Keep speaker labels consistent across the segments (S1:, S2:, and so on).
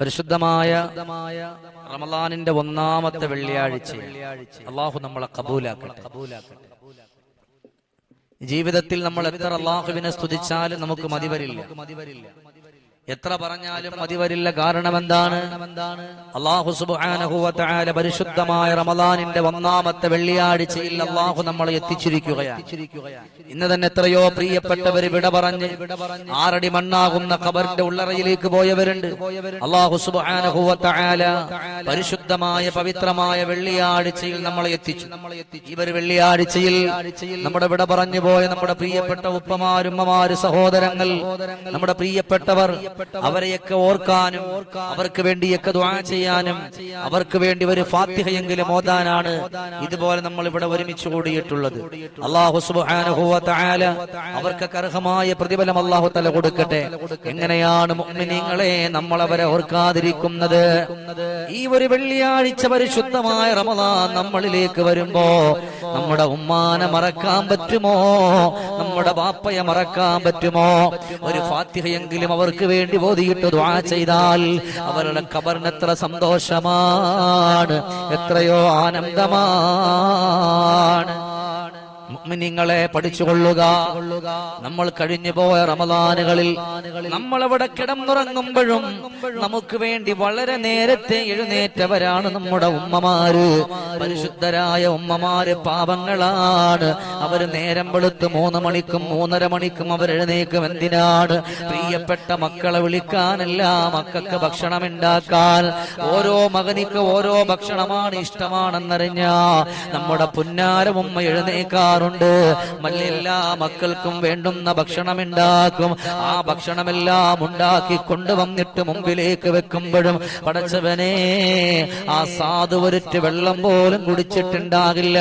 S1: പരിശുദ്ധമായ റമലാനിന്റെ ഒന്നാമത്തെ വെള്ളിയാഴ്ച. അള്ളാഹു നമ്മളെ കബൂലാക്കട്ടെ. ജീവിതത്തിൽ നമ്മൾ എത്ര അള്ളാഹുവിനെ സ്തുതിച്ചാലും നമുക്ക് മതിവരില്ല എത്ര പറഞ്ഞാലും മതിവരില്ല കാരണം എന്താണ് അള്ളാഹു സുബ്ഹാനഹു വ പരിശുദ്ധമായ റമദാനിന്റെ ഒന്നാമത്തെ വെള്ളിയാഴ്ചയിൽ അള്ളാഹു നമ്മളെ എത്തിച്ചിരിക്കുകയാണ്. ഇന്ന് തന്നെ എത്രയോ പ്രിയപ്പെട്ടവർ വിട പറഞ്ഞ് ആറടി മണ്ണാകുന്ന ഖബറിന്റെ ഉള്ളറയിലേക്ക് പോയവരുണ്ട്. അള്ളാഹു സുബ്ഹാനഹു വ പരിശുദ്ധമായ പവിത്രമായ വെള്ളിയാഴ്ചയിൽ നമ്മളെ എത്തിച്ചു. ഇവർ വെള്ളിയാഴ്ചയിൽ നമ്മുടെ വിട പറഞ്ഞു പോയ നമ്മുടെ പ്രിയപ്പെട്ട ഉപ്പമാരുമ്മമാര് സഹോദരങ്ങൾ നമ്മുടെ പ്രിയപ്പെട്ടവർ അവരെയൊക്കെ ഓർക്കാനും അവർക്ക് വേണ്ടിയൊക്കെ ദ്വാ ചെയ്യാനും അവർക്ക് വേണ്ടി ഒരു ഫാത്തിഹയെങ്കിലും ഓതാനാണ് ഇതുപോലെ നമ്മൾ ഇവിടെ ഒരുമിച്ച് കൂടിയിട്ടുള്ളത്. അള്ളാഹു തആല അവർക്കൊക്കെ അർഹമായ പ്രതിഫലം അള്ളാഹു തല കൊടുക്കട്ടെ. എങ്ങനെയാണ് മുഅ്മിനീങ്ങളെ നമ്മൾ അവരെ ഓർക്കാതിരിക്കുന്നത്? ഈ ഒരു വെള്ളിയാഴ്ച പരിശുദ്ധമായ റമദാൻ നമ്മളിലേക്ക് വരുമ്പോ നമ്മുടെ ഉമ്മാനെ മറക്കാൻ പറ്റുമോ? നമ്മുടെ ബാപ്പയെ മറക്കാൻ പറ്റുമോ? ഒരു ഫാത്തിഹയെങ്കിലും അവർക്ക് വേണ്ടി ബോധിയിട്ട് ദ്വാ ചെയ്താൽ അവരുടെ കബറിന് എത്ര സന്തോഷമാണ്. എത്രയോ ആനന്ദമാണ്. മുഅ്മിനീങ്ങളെ പഠിച്ചുകൊള്ളുക. നമ്മൾ കഴിഞ്ഞു പോയ റമദാനുകളിൽ നമ്മൾ അവിടെ കിടന്നുറങ്ങുമ്പോഴും നമുക്ക് വേണ്ടി വളരെ നേരത്തെ എഴുന്നേറ്റവരാണ് നമ്മുടെ ഉമ്മമാര്. പരിശുദ്ധരായ ഉമ്മമാര് പാപങ്ങളാണ് അവർ നേരം വെളുത്ത് മൂന്ന് മണിക്കും മൂന്നര മണിക്കും അവർ എഴുന്നേക്കും എന്തിനാണ്? പ്രിയപ്പെട്ട മക്കളെ വിളിക്കാനല്ല മക്കൾക്ക് ഭക്ഷണം ഉണ്ടാക്കാൻ ഓരോ മകനിക്ക് ഓരോ ഭക്ഷണമാണ് ഇഷ്ടമാണെന്നറിഞ്ഞ നമ്മുടെ പുന്നാര ഉമ്മ എഴുന്നേക്കാറുണ്ട് മറ്റെല്ലാ മക്കൾക്കും വേണ്ടുന്ന ഭക്ഷണം ഉണ്ടാക്കും ആ ഭക്ഷണമെല്ലാം ഉണ്ടാക്കി കൊണ്ടുവന്നിട്ട് മുമ്പിലേക്ക് വെക്കുമ്പോഴും പടച്ചവനെ ആ സാധുവരുറ്റ് വെള്ളം പോലും കുടിച്ചിട്ടുണ്ടാകില്ല.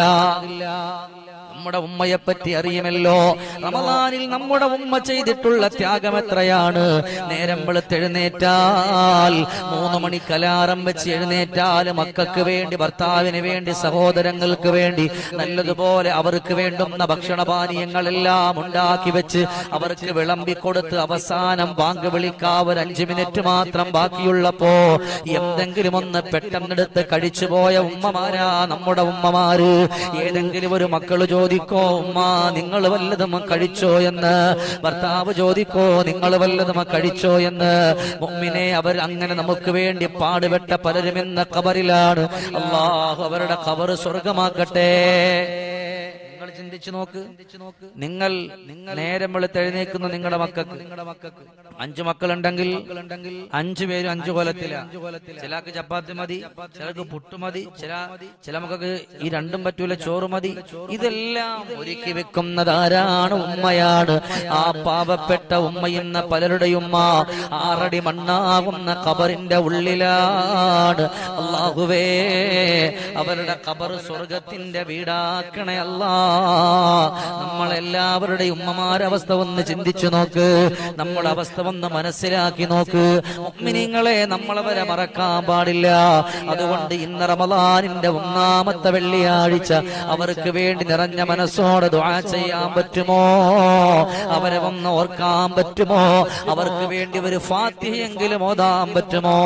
S1: നമ്മുടെ ഉമ്മയെ പറ്റി അറിയുമല്ലോ. റമദാനിൽ നമ്മുടെ ഉമ്മ ചെയ്തിട്ടുള്ള ത്യാഗം എത്രയാണ്? നേരം വെളുത്തെഴുന്നേറ്റാൽ മൂന്ന് മണി അലാറം വെച്ച് എഴുന്നേറ്റാൽ മക്കൾക്ക് വേണ്ടി ഭർത്താവിന് വേണ്ടി സഹോദരങ്ങൾക്ക് വേണ്ടി നല്ലതുപോലെ അവർക്ക് വേണ്ടുന്ന ഭക്ഷണപാനീയങ്ങളെല്ലാം ഉണ്ടാക്കി വെച്ച് അവർക്ക് വിളമ്പി കൊടുത്ത് അവസാനം വാങ്ക് വിളിക്കാവ് ഒരു അഞ്ചു മിനിറ്റ് മാത്രം ബാക്കിയുള്ളപ്പോ എന്തെങ്കിലും ഒന്ന് പെട്ടെന്നെടുത്ത് കഴിച്ചു പോയ ഉമ്മമാരാ നമ്മുടെ ഉമ്മമാര്. ഏതെങ്കിലും ഒരു മക്കൾ ചോദിക്കോ ഉമ്മ നിങ്ങൾ വല്ലതും കഴിച്ചോ എന്ന്? ഭർത്താവ് ചോദിക്കോ നിങ്ങൾ വല്ലതും കഴിച്ചോ എന്ന്? മുമ്മിനെ അവർ അങ്ങനെ നമുക്ക് വേണ്ടി പാടുപെട്ട പലരും എന്ന കബറിലാണ് അള്ളാഹു അവരുടെ കബർ സ്വർഗമാക്കട്ടെ ചിന്തിച്ചു നോക്ക്. നിങ്ങൾ നേരം വെളുത്തെഴുന്നേക്കുന്ന നിങ്ങളുടെ മക്കൾക്ക്. നിങ്ങളുടെ മക്കൾക്ക്. അഞ്ചു മക്കളുണ്ടെങ്കിൽ അഞ്ചു പേരും അഞ്ചു കൊലത്തില. ചിലക്ക് ചപ്പാത്തി മതി ചിലക്ക് പുട്ട് മതി ചില ചില മക്കൾക്ക് ഈ രണ്ടും പറ്റൂല ചോറ് മതി. ഇതെല്ലാം ഒരുക്കി വെക്കുന്നത് ആരാണ് ഉമ്മയാണ്. ആ പാവപ്പെട്ട ഉമ്മയെന്ന പലരുടെ ഉമ്മ ആറടി മണ്ണാകുന്ന കബറിന്റെ ഉള്ളിലാണ്. അള്ളാഹുവേ അവരുടെ കബർ സ്വർഗത്തിന്റെ വീടാക്കണേ അല്ലാ. നമ്മളെല്ലാവരുടെയും ഉമ്മമാരുടെ അവസ്ഥ ഒന്ന് ചിന്തിച്ചു നോക്ക്. നമ്മുടെ അവസ്ഥ ഒന്ന് മനസ്സിലാക്കി നോക്ക്. ഉമ്മിനിങ്ങളെ നമ്മളവരെ മറക്കാൻ പാടില്ല. അതുകൊണ്ട് ഇന്ന് റമദാനിന്റെ ഒന്നാമത്തെ വെള്ളിയാഴ്ച അവർക്ക് വേണ്ടി നിറഞ്ഞ മനസ്സോടെ ദുആ ചെയ്യാൻ പറ്റുമോ? അവരെ ഒന്ന് ഓർക്കാൻ പറ്റുമോ? അവർക്ക് വേണ്ടി ഒരു ഫാത്തിഹയെങ്കിലും ഓതാൻ പറ്റുമോ?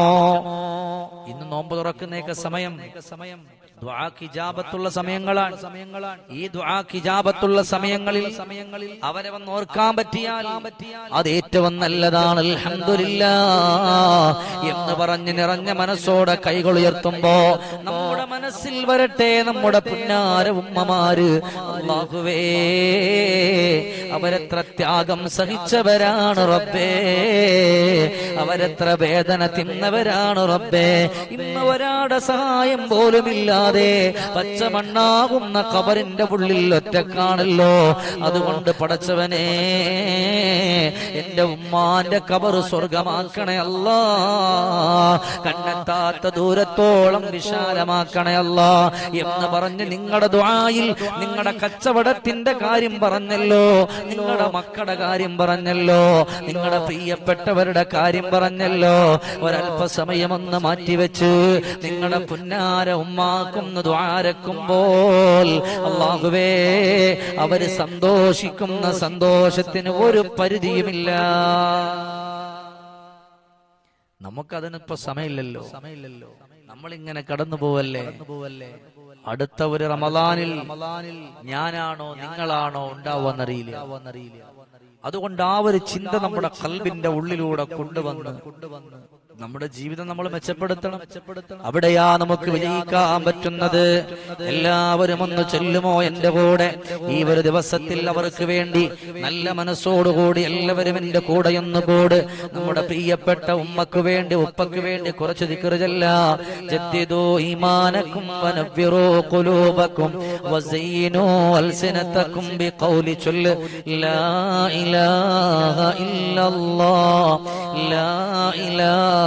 S1: ഇന്ന് നോമ്പ് തുറക്കുന്നേക്ക സമയം സമയം. ദ്വാക്കിജാബത്തുള്ള സമയങ്ങളാണ്. സമയങ്ങളാണ് ഈ ദ്വാക്കിജാബത്തുള്ള സമയങ്ങളിൽ സമയങ്ങളിൽ അവരെ വന്ന് ഓർക്കാൻ പറ്റിയാൽ അത് ഏറ്റവും നല്ലതാണ്. അൽഹംദുലില്ലാ എന്ന് പറഞ്ഞ് നിറഞ്ഞ മനസ്സോടെ കൈകൾ ഉയർത്തുമ്പോ നമ്മുടെ മനസ്സിൽ വരട്ടെ നമ്മുടെ പുന്നാര ഉമ്മമാര്. അള്ളാഹുവേ അവരെത്ര ത്യാഗം സഹിച്ചവരാണ് റബ്ബേ. അവരെത്ര വേദന തിന്നവരാണ് റബ്ബേ. ഇന്ന് ഒരാടെ സഹായം പോലുമില്ലാതെ പച്ചമണ്ണാകുന്ന കബറിന്റെ ഉള്ളിൽ ഒറ്റക്കാണല്ലോ. അതുകൊണ്ട് പടച്ചവനെ എന്റെ ഉമ്മാന്റെ കബർ സ്വർഗമാക്കണേ അല്ലാ. കണ്ണെത്താത്ത ദൂരത്തോളം വിശാലമാക്കണേ അല്ലാ എന്ന് പറഞ്ഞ് നിങ്ങളുടെ ദ്വായിൽ നിങ്ങളുടെ കച്ചവടത്തിന്റെ കാര്യം പറഞ്ഞല്ലോ നിങ്ങളുടെ മക്കളുടെ കാര്യം പറഞ്ഞല്ലോ നിങ്ങളുടെ പ്രിയപ്പെട്ടവരുടെ കാര്യം പറഞ്ഞല്ലോ. ഒരല്പസമയം ഒന്ന് മാറ്റിവെച്ച് നിങ്ങളുടെ പുന്നാര ഉമ്മാക്കുന്ന ദ്വാരക്കുമ്പോൾ അള്ളാഹുവേ അവർ സന്തോഷിക്കുന്ന സന്തോഷത്തിന് ഒരു പരിധിയുമില്ല. നമുക്കതിനിപ്പോ സമയമില്ലല്ലോ. സമയമില്ലല്ലോ. നമ്മളിങ്ങനെ കടന്നു പോവല്ലേ? പോവല്ലേ അടുത്ത ഒരു റമദാനിൽ ഞാനാണോ നിങ്ങളാണോ ഉണ്ടാവുമെന്നറിയില്ല. അതുകൊണ്ട് ആ ഒരു ചിന്ത നമ്മുടെ കൽബിന്റെ ഉള്ളിലൂടെ കൊണ്ടുവന്ന് കൊണ്ടുവന്ന് നമ്മുടെ ജീവിതം നമ്മൾ മെച്ചപ്പെടുത്തണം. അവിടെയാ നമുക്ക് വിജയിക്കാൻ പറ്റുന്നത്. എല്ലാവരും ഒന്ന് ചെല്ലുമോ എന്റെ കൂടെ? ഈ ഒരു ദിവസത്തിൽ അവർക്ക് വേണ്ടി നല്ല മനസ്സോടുകൂടി എല്ലാവരും എന്റെ കൂടെ ഒന്ന് കൂട് നമ്മുടെ പ്രിയപ്പെട്ട ഉമ്മക്ക് വേണ്ടി ഉപ്പക്ക് വേണ്ടി കുറച്ച് ദിക്കറുചല്ല ജദ്ദിദു ഈമാനക്കും ബിഖൗലി ചൊല്ല്. ലാ ഇലാഹ ഇല്ലല്ലാഹ് ലാ ഇലാഹ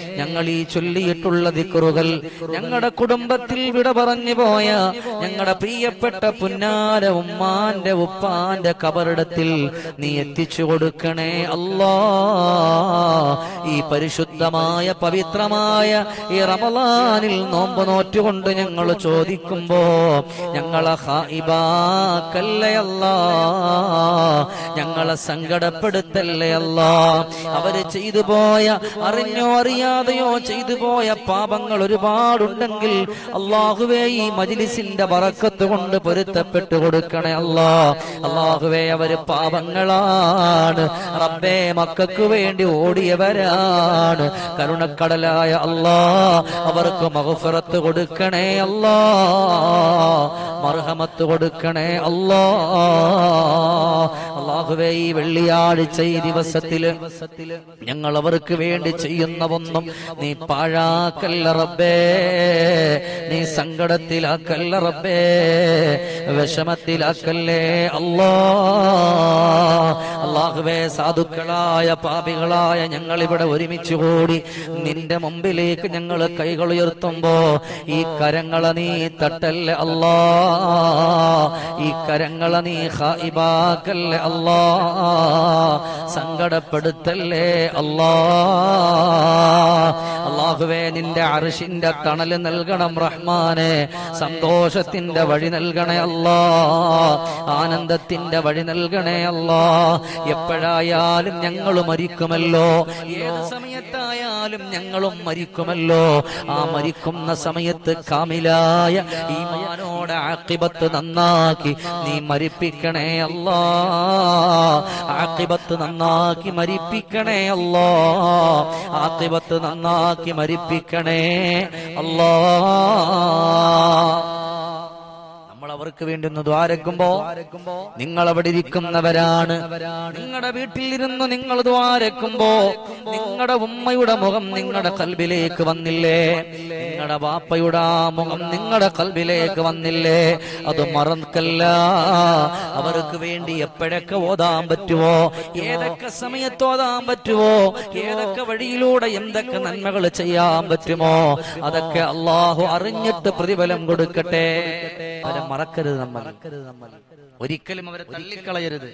S1: ഞങ്ങൾ ഈ ചൊല്ലിയിട്ടുള്ള ദിക്കറുകൾ ഞങ്ങളുടെ കുടുംബത്തിൽ വിട പറഞ്ഞു പോയ ഞങ്ങളുടെ പ്രിയപ്പെട്ട പുന്നാര ഉമ്മാന്റെ ഉപ്പാന്റെ കബറിടത്തിൽ നീ എത്തിച്ചു കൊടുക്കണേ അല്ലാ. ഈ പരിശുദ്ധമായ പവിത്രമായ ഈ റമലാനിൽ നോമ്പ് നോറ്റുകൊണ്ട് ഞങ്ങൾ ചോദിക്കുമ്പോ ഞങ്ങളെ ഹായിബാക്കല്ലേ അല്ലാ? ഞങ്ങളെ സങ്കടപ്പെടുത്തല്ലേ അല്ലാ? അവർ ചെയ്തു പോയ അറിഞ്ഞോ അറിയാതെയോ ചെയ്തു പോയ പാപങ്ങൾ ഒരുപാടുണ്ടെങ്കിൽ അള്ളാഹുവേ ഈ മജിലിസിന്റെ വറക്കത്ത് കൊണ്ട് പൊരുത്തപ്പെട്ടു കൊടുക്കണേ അല്ലാ. അള്ളാഹുവേ അവർ പാപങ്ങളാണ്. റബ്ബേ മക്കൾക്ക് വേണ്ടി ഓടിയവരാണ്. കരുണക്കടലായ അല്ലാ അവർക്ക് മഹഫറത്ത് കൊടുക്കണേ അല്ലാ. മർഹമത്ത് കൊടുക്കണേ അല്ലാ. അള്ളാഹുവേ ഈ വെള്ളിയാഴ്ച ഈ ദിവസത്തിൽ ഞങ്ങൾ അവർക്ക് വേണ്ടി ചെയ്യുന്ന ഒന്നും നീ പാഴാക്കല്ല റബ്ബേ. നീ സങ്കടത്തിലാക്കല്ല റബ്ബേ. വിഷമത്തിലാക്കല്ലേ അല്ലാ. അള്ളാഹുവേ സാധുക്കളായ പാപികളായ ഞങ്ങൾ ഇവിടെ ഒരുമിച്ച് കൂടി നിന്റെ മുമ്പിലേക്ക് ഞങ്ങൾ കൈകൾ ഉയർത്തുമ്പോ ഈ കരങ്ങളെ നീ തട്ടല്ലേ അല്ലാ. ഈ കരങ്ങളെ നീ ഹായിബാക്കല്ലേ അല്ലാ. സങ്കടപ്പെടുത്തല്ലേ അല്ലാ. അള്ളാഹുവേ നിന്റെ അറിഷിന്റെ തണൽ നൽകണം റഹ്മാനെ. സന്തോഷത്തിന്റെ വഴി നൽകണേ അല്ലാ. ആനന്ദത്തിന്റെ വഴി നൽകണേ അല്ലാ. എപ്പോഴായാലും ഞങ്ങൾ മരിക്കുമല്ലോ. ഏത് സമയത്തായാലും ഞങ്ങളും മരിക്കുമല്ലോ. ആ മരിക്കുന്ന സമയത്ത് കാമിലായ ഈ ഈമാനോടെ ആക്കിബത്ത് നന്നാക്കി നീ മരിപ്പിക്കണേ അല്ലാ. ആക്കിബത്ത് നന്നാക്കി മരിപ്പിക്കണേ അല്ലോ. ആക്കിബത്ത് നന്നാക്കി മരിപ്പിക്കണേ അല്ലാ. അവർക്ക് വേണ്ടി ഒന്ന് ദ്വാരക്കുമ്പോ നിങ്ങൾ അവിടെ ഇരിക്കുന്നവരാണ്. നിങ്ങളുടെ വീട്ടിലിരുന്ന് നിങ്ങൾ ദ്വാരക്കുമ്പോ നിങ്ങളുടെ ഉമ്മയുടെ മുഖം നിങ്ങളുടെ കൽബിലേക്ക് വന്നില്ലേ? നിങ്ങളുടെ വാപ്പയുടെ മുഖം നിങ്ങളുടെ കൽബിലേക്ക് വന്നില്ലേ? അത് മറക്കല്ല. അവർക്ക് വേണ്ടി എപ്പോഴൊക്കെ ഓതാൻ പറ്റുമോ ഏതൊക്കെ സമയത്ത് ഓതാൻ പറ്റുമോ ഏതൊക്കെ വഴിയിലൂടെ എന്തൊക്കെ നന്മകൾ ചെയ്യാൻ പറ്റുമോ? അതൊക്കെ അള്ളാഹു അറിഞ്ഞിട്ട് പ്രതിഫലം കൊടുക്കട്ടെ. അവരെ മറക്കരുത് നമ്മൾ. ഒരിക്കലും അവരെ തള്ളിക്കളയരുത്.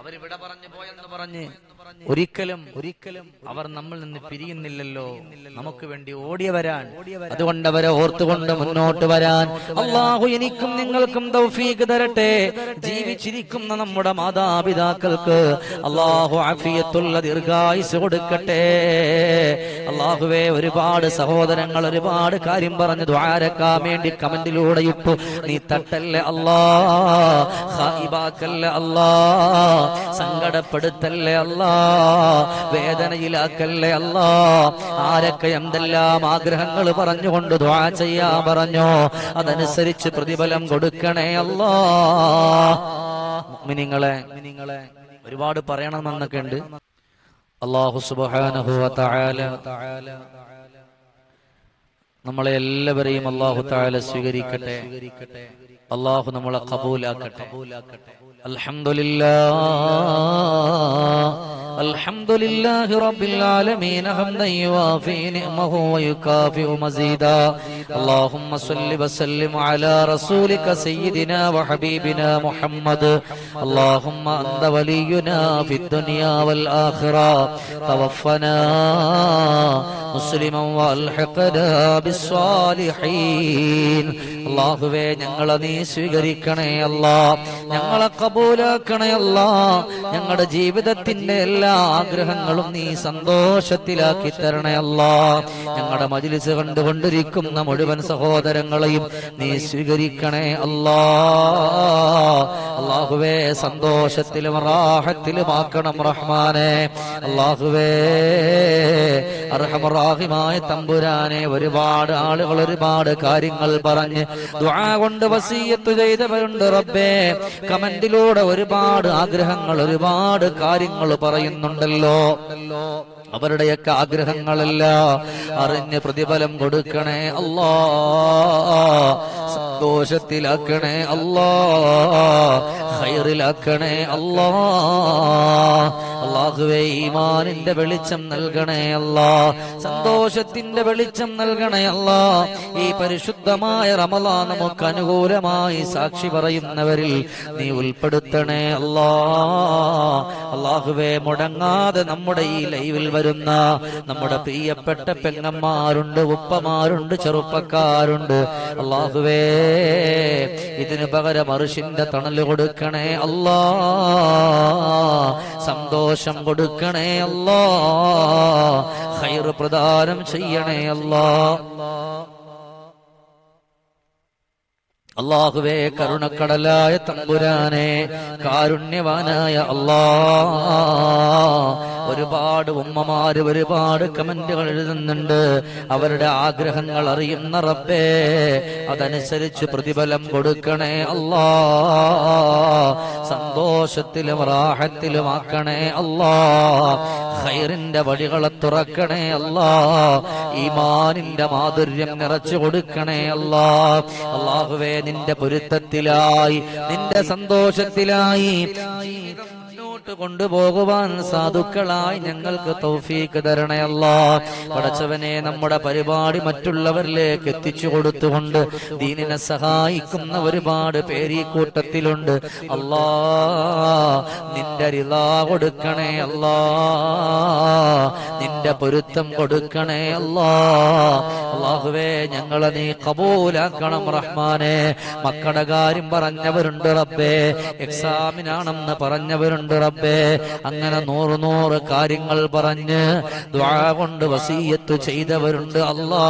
S1: അവർ വിട പറഞ്ഞു പോയെന്ന് പറഞ്ഞ് ഒരിക്കലും ഒരിക്കലും അവർ നമ്മൾ നിന്ന് പിരിയുന്നില്ലല്ലോ. നമുക്ക് വേണ്ടി ഓടിയവരാൻ അതുകൊണ്ട് അവരെ ഓർത്തുകൊണ്ട് മുന്നോട്ട് വരാൻ. അള്ളാഹു എനിക്കും നിങ്ങൾക്കും തൗഫീഖ് തരട്ടെ. ജീവിച്ചിരിക്കുന്ന നമ്മുടെ മാതാപിതാക്കൾക്ക് അള്ളാഹു അഫിയത്തുള്ള ദീർഘായുസ് കൊടുക്കട്ടെ. അള്ളാഹുവെ ഒരുപാട് സഹോദരങ്ങൾ ഒരുപാട് കാര്യം പറഞ്ഞു ദ്വാരക്കാൻ വേണ്ടി കമന്റിലൂടെ ഇട്ടു. നീ തട്ടല്ലേ അല്ലാ? ഹായിബാക്കല്ലേ അല്ലാ? സങ്കടപ്പെടുത്തല്ലേ അല്ലാ? വേദനയിലാക്കല്ലേ അല്ലാ? ആരൊക്കെ എന്തെല്ലാം ആഗ്രഹങ്ങൾ പറഞ്ഞുകൊണ്ട് ദ്വാ ചെയ്യാ പറഞ്ഞോ? അതനുസരിച്ച് പ്രതിഫലം കൊടുക്കണേ അല്ലാ. മിനിങ്ങളെ മിനിങ്ങളെ ഒരുപാട് പറയണമെന്നൊക്കെ ഉണ്ട്. അള്ളാഹു വതആല. തആല നമ്മളെ എല്ലാവരെയും അള്ളാഹു താല സ്വീകരിക്കട്ടെ. അള്ളാഹു നമ്മളെ കബൂലാക്കട്ടെ. അൽഹംദുലില്ലാ അൽഹംദുലില്ലാഹി റബ്ബിൽ ആലമീൻ ഹംദൻ യുവാഫി നിഅമഹു വയുകാഫിഉ മസീദാ اللهم صل وسلم على رسولك سيدنا وحبيبنا محمد اللهم أنت ولينا في الدنيا والآخرة توفنا مسلما والحقنا بالصالحين അള്ളാഹുവേ ഞങ്ങളെ നീ സ്വീകരിക്കണേ അല്ല ഞങ്ങളെ കബൂലാക്കണേ അല്ല ഞങ്ങളുടെ ജീവിതത്തിന്റെ എല്ലാ ആഗ്രഹങ്ങളും നീ സന്തോഷത്തിലാക്കി തരണേ അല്ല ഞങ്ങളുടെ മജിലിസ് കണ്ടുകൊണ്ടിരിക്കുന്ന മുഴുവൻ സഹോദരങ്ങളെയും നീ സ്വീകരിക്കണേ അല്ലാ അള്ളാഹുവേ സന്തോഷത്തിലും റാഹത്തിലുമാക്കണം റഹ്മാനെ. അള്ളാഹുവേ അർഹമറാഹിമായ തമ്പുരാനെ ഒരുപാട് ആളുകൾ ഒരുപാട് കാര്യങ്ങൾ പറഞ്ഞ് ദുആ കൊണ്ട് വസീയത്ത് ചെയ്തവരുണ്ട് റബ്ബേ. കമന്റിലൂടെ ഒരുപാട് ആഗ്രഹങ്ങൾ ഒരുപാട് കാര്യങ്ങൾ പറയുന്നുണ്ടല്ലോ. അവരുടെയൊക്കെ ആഗ്രഹങ്ങളല്ല. അറിഞ്ഞ് പ്രതിഫലം കൊടുക്കണേ അല്ലാ. സന്തോഷത്തിലാക്കണേ അല്ലാ. ഹൈറിലാക്കണേ അല്ലാ. അള്ളാഹുവേ ഈമാനിന്റെ വെളിച്ചം നൽകണേ അല്ലാ. സന്തോഷത്തിന്റെ വെളിച്ചം നൽകണേ അല്ലാ. ഈ പരിശുദ്ധമായ റമലാ നമുക്ക് അനുകൂലമായി സാക്ഷി പറയുന്നവരിൽ നീ ഉൾപ്പെടുത്തണേ അല്ലാ. അള്ളാഹുവേ മുടങ്ങാതെ നമ്മുടെ ഈ ലൈവിൽ വരുന്ന നമ്മുടെ പ്രിയപ്പെട്ട പെങ്ങന്മാരുണ്ട് ഉപ്പമാരുണ്ട് ചെറുപ്പക്കാരുണ്ട്. അള്ളാഹുവേ ഇതിന് പകരം അറിഷിന്റെ തണൽ കൊടുക്കണേ അല്ലാ. സന്തോഷം കൊടുക്കണേ അല്ലോ. ഹൈർ പ്രദാനം ചെയ്യണേ അല്ലാ. അള്ളാഹുവേ കരുണക്കടലായ തമ്പുരാനെ കാരുണ്യവാനായ അള്ളാ ഒരുപാട് ഉമ്മമാര് ഒരുപാട് കമന്റുകൾ എഴുതുന്നുണ്ട്. അവരുടെ ആഗ്രഹങ്ങൾ അറിയുന്ന റബ്ബേ അതനുസരിച്ച് പ്രതിഫലം കൊടുക്കണേ അല്ലാ. സന്തോഷത്തിലും റാഹത്തിലും ആക്കണേ ഖൈറിന്റെ വഴികളെ തുറക്കണേ അല്ല. ഈമാനിന്റെ മാധുര്യം നിറച്ചു കൊടുക്കണേ അല്ല. അള്ളാഹുവേ നിന്റെ പൊരുത്തത്തിലായി നിന്റെ സന്തോഷത്തിലായി. മുന്നോട്ട് കൊണ്ടുപോകുവാൻ സാധുക്കളായി ഞങ്ങൾക്ക് തൗഫീക്ക് തരണയല്ല പടച്ചവനെ നമ്മുടെ പരിപാടി മറ്റുള്ളവരിലേക്ക് എത്തിച്ചു കൊടുത്തുകൊണ്ട് ദീനിനെ സഹായിക്കുന്ന ഒരുപാട് പേര് ഈ കൂട്ടത്തിലുണ്ട്. അല്ലാ നിന്റെ റിളാ കൊടുക്കണേ അല്ലാ. നിന്റെ പൊരുത്തം കൊടുക്കണേ അല്ലാ. അള്ളാഹുവേ ഞങ്ങളെ നീ കബൂലാക്കണം റഹ്മാനെ. മക്കളുടെ കാര്യം പറഞ്ഞവരുണ്ട് റബ്ബേ. എക്സാമിനാണെന്ന് പറഞ്ഞവരുണ്ട് റബ്ബേ. അങ്ങനെ നൂറ് നൂറ് കാര്യങ്ങൾ പറഞ്ഞ് ദ്വാ കൊണ്ട് വസീയത്ത് ചെയ്തവരുണ്ട് അല്ലാ.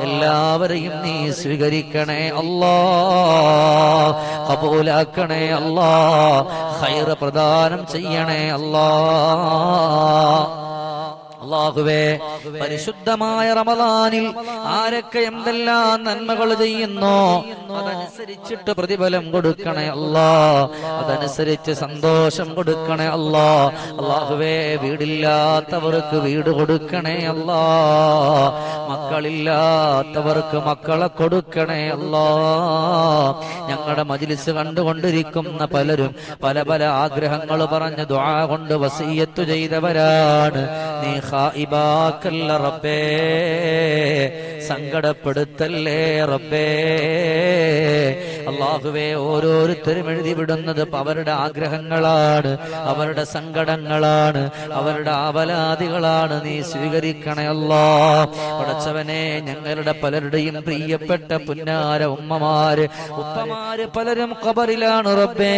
S1: എല്ലാവരെയും നീ സ്വീകരിക്കണേ അല്ലാ. കബൂലാക്കണേ അല്ലാ. ഹൈറ പ്രദാനം ചെയ്യണേ അല്ലാ. അള്ളാഹുവേ പരിശുദ്ധമായ റമദാനിൽ ആരൊക്കെ എന്തെല്ലാം നന്മകൾ ചെയ്യുന്നോ അതനുസരിച്ചിട്ട് പ്രതിഫലം കൊടുക്കണേ അല്ലാ അതനുസരിച്ച് സന്തോഷം കൊടുക്കണേ അല്ലാ അള്ളാഹുവേ വീടില്ലാത്തവർക്ക് വീട് കൊടുക്കണേ അല്ലാ മക്കളില്ലാത്തവർക്ക് മക്കളെ കൊടുക്കണേ അല്ലാ ഞങ്ങളുടെ മജിലിസ് കണ്ടുകൊണ്ടിരിക്കുന്ന പലരും പല പല ആഗ്രഹങ്ങൾ പറഞ്ഞ് ദ്വാ കൊണ്ട് വസീയത്തു ചെയ്തവരാണ്. നീ ഖായിബാക്കല്ല റബ്ബേ. സങ്കടപ്പെടുത്തല്ലേ റബ്ബേ? അള്ളാഹുവെ ഓരോരുത്തരും എഴുതി വിടുന്നത് അവരുടെ ആഗ്രഹങ്ങളാണ് അവരുടെ സങ്കടങ്ങളാണ് അവരുടെ അവലാദികളാണ് നീ സ്വീകരിക്കണേ അല്ലാ. പടച്ചവനെ ഞങ്ങളുടെ പലരുടെയും പ്രിയപ്പെട്ട പുന്നാര ഉമ്മമാര് ഉപ്പമാര് പലരും കബറിലാണ് റബ്ബേ.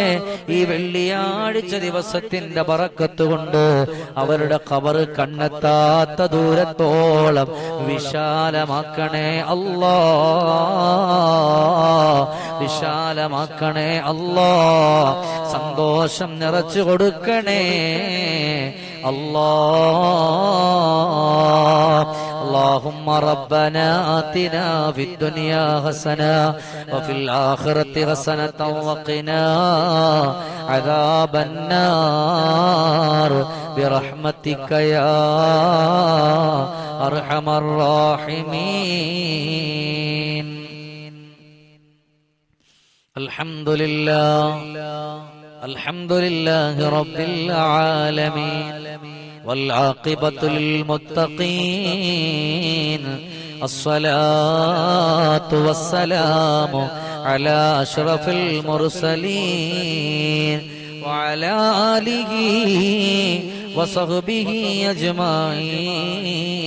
S1: ഈ വെള്ളിയാഴ്ച ദിവസത്തിന്റെ പറക്കത്തുകൊണ്ട് അവരുടെ കബറ് കണ്ണെത്താത്ത ദൂരത്തോളം വിശാലമാക്കണേ അല്ലാ വിശാലമാക്കണേ അല്ലാ സന്തോഷം നിറച്ചു കൊടുക്കണേ അല്ലാ اللهم ربنا آتنا في الدنيا حسنة وفي الآخرة حسنة وقنا عذاب النار برحمتك يا أرحم الراحمين الحمد لله الحمد لله رب العالمين والعاقبة للمتقين الصلاة والسلام على أشرف المرسلين وعلى آله وصحبه أجمعين.